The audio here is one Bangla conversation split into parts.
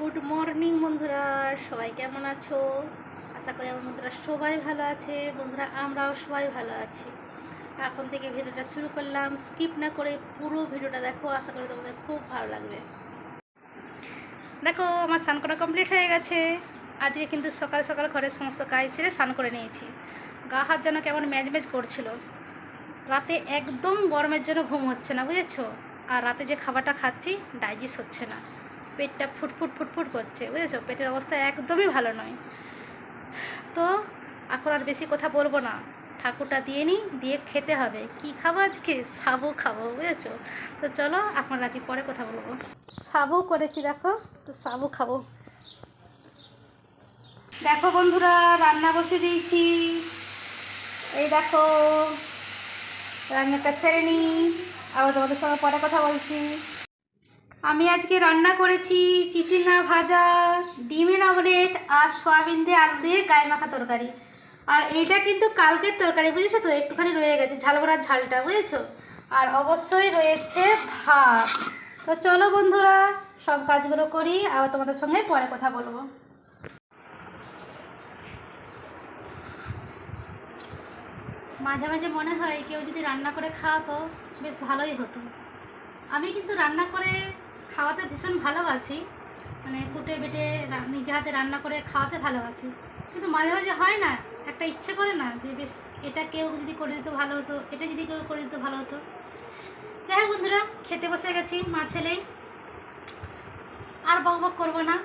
গুড মর্নিং বন্ধুরা, সবাই কেমন আছো? আশা করি আমার বন্ধুরা সবাই ভালো আছে। বন্ধুরা, আমরাও সবাই ভালো আছি। এখন থেকে ভিডিওটা শুরু করলাম। স্কিপ না করে পুরো ভিডিওটা দেখো, আশা করি তোমাদের খুব ভালো লাগবে। দেখো, আমার স্নান করা কমপ্লিট হয়ে গেছে। আজকে কিন্তু সকাল সকাল ঘরের সমস্ত কাজ সেরে স্নান করে নিয়েছি। গা হাত যেন কেমন ম্যাজ ম্যাজ করছিল। রাতে একদম গরমের জন্য ঘুম হচ্ছে না, বুঝেছ? আর রাতে যে খাবারটা খাচ্ছি ডাইজেস্ট হচ্ছে না। পেটটা ফুটফুট ফুটফুট করছে, বুঝেছ? পেটের অবস্থা একদমই ভালো নয়। তো এখন আর বেশি কথা বলব না। ঠাকুরটা দিয়ে নিই, দিয়ে খেতে হবে। কি খাব আজকে? সাবু খাব, বুঝেছ? তো চলো, এখন রাখি, পরে কথা বলব। সাবু করেছি, দেখো। তো সাবু খাব। দেখো বন্ধুরা, রান্না বসে দিয়েছি। এই দেখো, রান্নাটা সেরে নিই। আবার তোমাদের সঙ্গে পরে কথা বলছি। আমি আজকে রান্না করেছি চিচিঙ্গা ভাজা, ডিমের অমলেট আর সয়াবিন দিয়ে আলু দিয়ে গায়ে মাখা তরকারি। আর এইটা কিন্তু কালকের তরকারি, বুঝেছ তো? একটুখানি রয়ে গেছে, ঝাল ভরার ঝালটা, বুঝেছ? আর অবশ্যই রয়েছে ভাত। তো চলো বন্ধুরা, সব কাজগুলো করি, আবার তোমাদের সঙ্গে পরে কথা বলব। মাঝে মাঝে মনে হয় কেউ যদি রান্না করে খাওয়াতো, বেশ ভালোই হতো। আমি কিন্তু রান্না করে খাওয়াতে ভীষণ ভালোবাসি। মানে ফুটে বেটে নিজে হাতে রান্না করে খাওয়াতে ভালোবাসি। কিন্তু মাঝে মাঝে হয় না, একটা ইচ্ছে করে না যে বেশ এটা কেউ যদি করে দিত ভালো হতো, এটা যদি কেউ করে দিত ভালো হতো। যাই হোক বন্ধুরা, খেতে বসে গেছি মা ছেলেই আর বক বক করব না।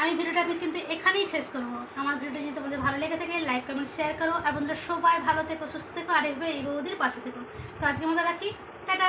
আমি ভিডিওটা আমি কিন্তু এখানেই শেষ করব। আমার ভিডিওটা যদি তোমাদের ভালো লেগে থাকে লাইক কমেন্ট শেয়ার করো। আর বন্ধুরা, সবাই ভালো থেকো, সুস্থ থেকো, আর এইভাবে এই বৌদির পাশে থেকো। তো আজকে মতো রাখি। টাটা!